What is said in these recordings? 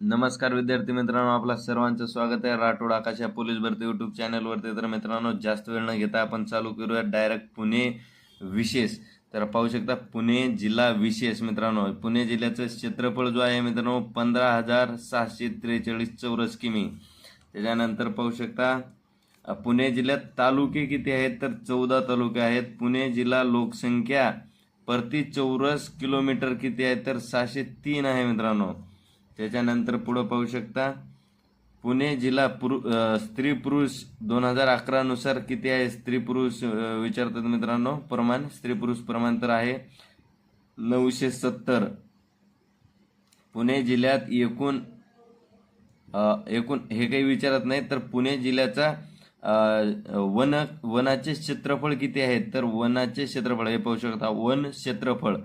नमस्कार विद्यार्थी मित्रांनो आपला सर्वांचं स्वागत आहे. राठोड आकाश या पोलीस भरती युट्यूब चॅनलवरती तर मित्रांनो जास्त वेळ न घेता आपण चालू करूया डायरेक्ट पुणे विशेष. तर पाहू शकता पुणे जिल्हा विशेष मित्रांनो. पुणे जिल्ह्याचं क्षेत्रफळ जो आहे मित्रांनो पंधरा हजार सहाशे त्रेचाळीस चौरस किमी. त्याच्यानंतर पाहू शकता पुणे जिल्ह्यात तालुके किती आहेत? तर चौदा तालुके आहेत. पुणे जिल्हा लोकसंख्या प्रति चौरस किलोमीटर किती आहे? तर सहाशे तीन आहे मित्रांनो. त्याच्यानंतर पुढं पाहू शकता पुणे जिल्हा पुरु स्त्री पुरुष दोन हजार अकरानुसार किती आहे स्त्री पुरुष विचारतात मित्रांनो प्रमाण स्त्री पुरुष प्रमाण तर आहे नऊशे सत्तर. पुणे जिल्ह्यात एकूण एकूण हे काही विचारत नाही तर पुणे जिल्ह्याचा वन वनाचे क्षेत्रफळ किती आहे? तर वनाचे क्षेत्रफळ हे पाहू शकता वन क्षेत्रफळ.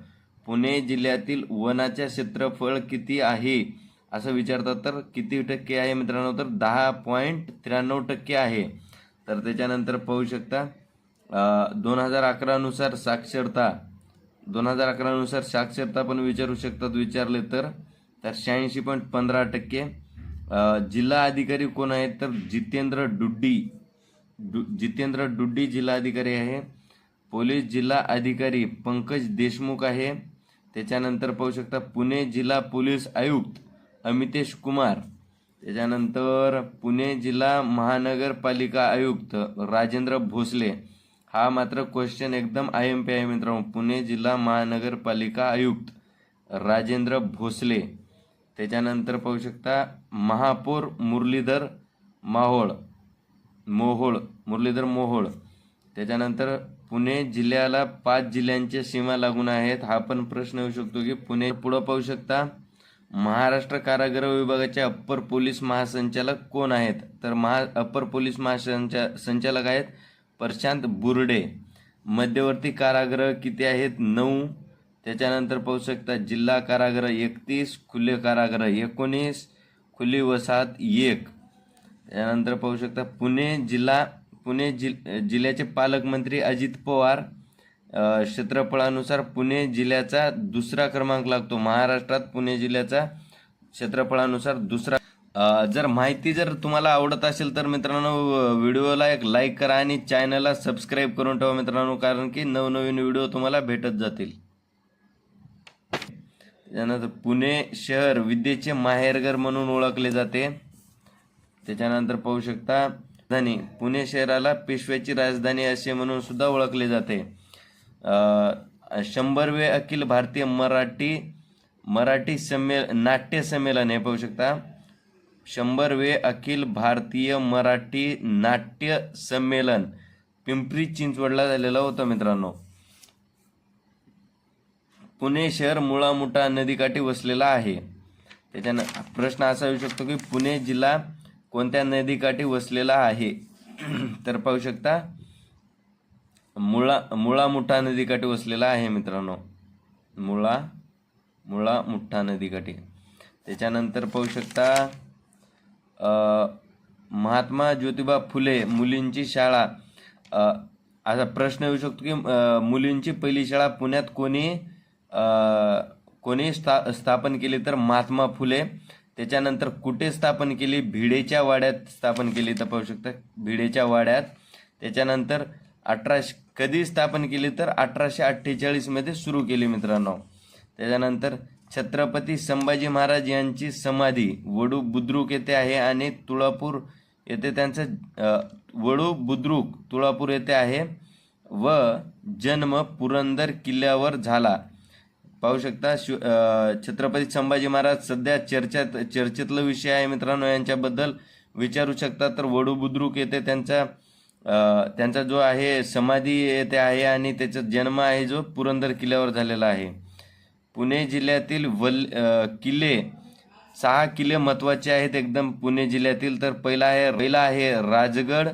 पुणे जिल्ह्यातील वनाचे क्षेत्रफळ किती आहे? असं विचारतात तर किती टक्के आहे मित्रांनो? तर दहा पॉईंट त्र्याण्णव टक्के आहे. तर त्याच्यानंतर पाहू शकता दोन हजार अकरानुसार साक्षरता दोन हजार अकरानुसार साक्षरता पण विचारू शकतात विचारले तर. तर शहाऐंशी पॉईंट पंधरा टक्के. जिल्हा अधिकारी कोण आहेत? तर जितेंद्र डुड्डी. डु जितेंद्र डुड्डी जिल्हा अधिकारी आहे. पोलीस जिल्हा अधिकारी पंकज देशमुख आहे. त्याच्यानंतर पाहू शकता पुणे जिल्हा पोलीस आयुक्त अमितेश कुमार. त्याच्यानंतर पुणे जिल्हा महानगरपालिका आयुक्त राजेंद्र भोसले. हा मात्र क्वेश्चन एकदम आय एम पी आहे मित्रांनो. पुणे जिल्हा महानगरपालिका आयुक्त राजेंद्र भोसले. त्याच्यानंतर पाहू शकता महापौर मुरलीधर माहोळ मोहोळ मुरलीधर मोहोळ. त्याच्यानंतर पुणे जिल्ह्याला पाच जिल्ह्यांच्या सीमा लागून आहेत. हा पण प्रश्न येऊ शकतो की पुणे पुढं पाहू शकता महाराष्ट्र कारागृह विभागाचे अप्पर पोलीस महासंचालक कोण आहेत? तर महा अप्पर पोलीस महासंचा संचालक आहेत प्रशांत बुर्डे. मध्यवर्ती कारागृह किती आहेत? नऊ. त्याच्यानंतर पाहू शकता जिल्हा कारागृह एकतीस खुले कारागृह एकोणीस खुली वसाहत एक. त्यानंतर पाहू शकता पुणे जिल्हा पुणे जिल जिल्ह्याचे पालकमंत्री अजित पवार क्षेत्रफळानुसार पुणे जिल्ह्याचा दुसरा क्रमांक लागतो. महाराष्ट्रात पुणे जिल्ह्याचा क्षेत्रफळानुसार दुसरा. जर माहिती जर तुम्हाला आवडत असेल तर मित्रांनो व्हिडिओला एक लाईक करा आणि चॅनलला सबस्क्राईब करून ठेवा मित्रांनो कारण की नवनवीन व्हिडिओ तुम्हाला भेटत जातील. त्यानंतर पुणे शहर विद्येचे माहेरघर म्हणून ओळखले जाते. त्याच्यानंतर पाहू शकता राजधानी पुणे शहराला पेशव्याची राजधानी असे म्हणून सुद्धा ओळखले जाते. शंभरवे अखिल भारतीय मराठी मराठी संमेल नाट्य संमेलन हे पाहू शकता. शंभरवे अखिल भारतीय मराठी नाट्य संमेलन. पिंपरी चिंचवडला झालेलं होतं मित्रांनो. पुणे शहर मुळामुठा नदीकाठी वसलेला आहे. त्याच्यानं प्रश्न असा येऊ शकतो की पुणे जिल्हा कोणत्या नदीकाठी वसलेला आहे? तर पाहू शकता. मुळा मुळामुठा नदीकाठी वसलेला आहे मित्रांनो. मुळा मुळा मुठा नदीकाठी. त्याच्यानंतर पाहू शकता महात्मा ज्योतिबा फुले मुलींची शाळा. असा प्रश्न येऊ शकतो की मुलींची पहिली शाळा पुण्यात कोणी कोणी स्था स्थापन केली तर महात्मा फुले. त्याच्यानंतर कुठे स्थापन केली? भिडेच्या वाड्यात स्थापन केली तर पाहू शकता. भिडेच्या वाड्यात. त्याच्यानंतर अठराशे कधी स्थापन केली तर अठराशे अठ्ठेचाळीसमध्ये सुरू केली मित्रांनो. त्याच्यानंतर छत्रपती संभाजी महाराज यांची समाधी वडू बुद्रुक येथे आहे आणि तुळापूर येथे त्यांचं वडू बुद्रुक तुळापूर येथे आहे व जन्म पुरंदर किल्ल्यावर झाला. पाहू शकता शिव छत्रपती संभाजी महाराज सध्या चर्चेत चर्चेतला विषय आहे मित्रांनो यांच्याबद्दल विचारू शकता तर वडू बुद्रुक येथे त्यांचा त्यांचा जो आहे समाधी येथे आहे आणि त्याचा जन्म आहे जो पुरंदर किल्ल्यावर झालेला आहे. पुणे जिल्ह्यातील वल किल्ले सहा किल्ले महत्त्वाचे आहेत. एकदम पुणे जिल्ह्यातील तर पहिला आहे पहिला आहे राजगड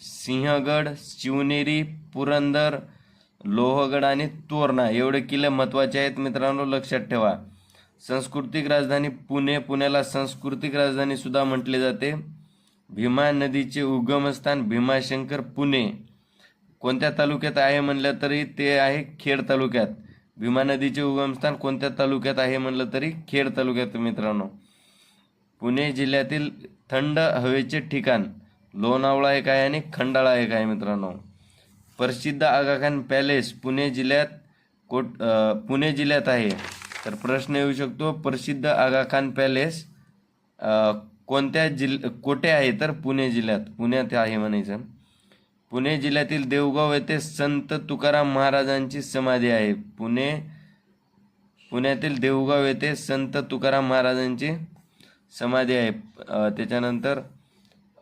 सिंहगड शिवनेरी पुरंदर लोहगड आणि तोरणा. एवढे किल्ले महत्त्वाचे आहेत मित्रांनो लक्षात ठेवा. सांस्कृतिक राजधानी पुणे. पुण्याला सांस्कृतिक राजधानीसुद्धा म्हटले जाते. भीमा नदीचे उगमस्थान भीमाशंकर पुणे. कोणत्या तालुक्यात आहे म्हणलं तरी ते आहे खेड तालुक्यात. भीमा नदीचे उगमस्थान कोणत्या तालुक्यात आहे म्हणलं तरी खेड तालुक्यात मित्रांनो. पुणे जिल्ह्यातील थंड हवेचे ठिकाण लोणावळा एक आहे आणि खंडाळा एक आहे मित्रांनो. प्रसिद्ध आगाखान पॅलेस पुणे जिल्ह्यात कोट पुणे जिल्ह्यात आहे. तर प्रश्न येऊ शकतो प्रसिद्ध आगाखान पॅलेस कोणत्या जिल कोठे आहे तर पुणे जिल्ह्यात. पुण्यात आहे म्हणायचं. पुणे जिल्ह्यातील देवगाव येथे संत तुकाराम महाराजांची समाधी आहे. पुणे पुण्यातील देवगाव येथे संत तुकाराम महाराजांची समाधी आहे. त्याच्यानंतर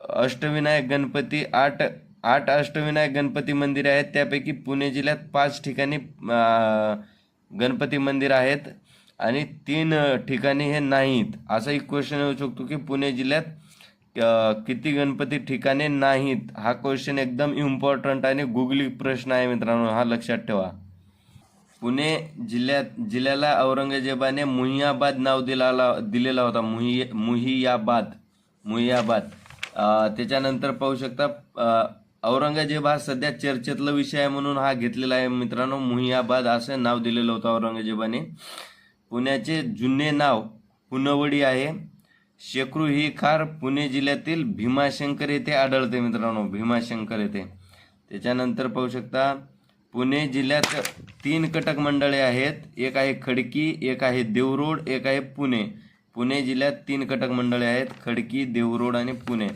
अष्टविनायक गणपती आठ आठ अष्टविनायक गणपती मंदिरे आहेत. त्यापैकी पुणे जिल्ह्यात पाच ठिकाणी गणपती मंदिर आहेत. आणि तीन ठिकाणी हे नाहीत. असाही क्वेश्चन येऊ शकतो की पुणे जिल्ह्यात किती गणपती ठिकाणे नाहीत. हा क्वेश्चन एकदम इम्पॉर्टंट आणि गुगली प्रश्न आहे मित्रांनो हा लक्षात ठेवा. पुणे जिल्ह्यात जिल्ह्याला औरंगजेबाने मुहियाबाद नाव दिला दिलेला होता. मुहि मुहियाबाद मुहियाबाद. त्याच्यानंतर पाहू शकता औरंगजेब हा सध्या चर्चेतला विषय आहे म्हणून हा घेतलेला आहे मित्रांनो. मुहियाबाद असं नाव दिलेलं होतं औरंगजेबाने. पुण्याचे जुने नाव पुनवडी आहे. शेकरू ही खार पुणे जिल्ह्यातील भीमाशंकर येथे आढळते मित्रांनो भीमाशंकर येथे. त्याच्यानंतर पाहू शकता पुणे जिल्ह्यात तीन कटक मंडळे आहेत. एक आहे खडकी एक आहे देवरोड एक आहे पुणे. पुणे जिल्ह्यात तीन कटक मंडळे आहेत खडकी देवरोड आणि पुणे.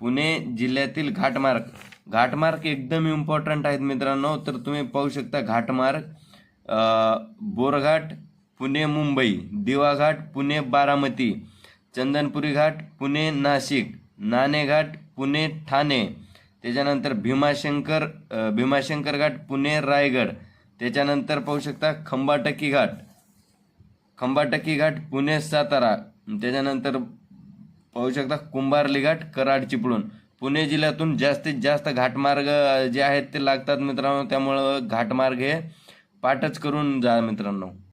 पुणे जिल्ह्यातील घाटमार्ग घाटमार्ग एकदम इम्पॉर्टंट आहेत मित्रांनो. तर तुम्ही पाहू शकता घाटमार्ग बोरघाट पुणे मुंबई दिवाघाट पुणे बारामती चंदनपुरी घाट पुणे नाशिक नाणेघाट पुणे ठाणे त्याच्यानंतर भीमाशंकर भीमाशंकर घाट पुणे रायगड त्याच्यानंतर पाहू शकता खंबाटकी घाट खंबाटकी घाट पुणे सातारा त्याच्यानंतर पाहू शकता कुंभारली घाट कराड चिपळूण पुणे जिल्ह्यातून जास्तीत जास्त घाटमार्ग जे आहेत ते लागतात मित्रांनो त्यामुळं घाटमार्ग हे पाठच करून जा मित्रांनो.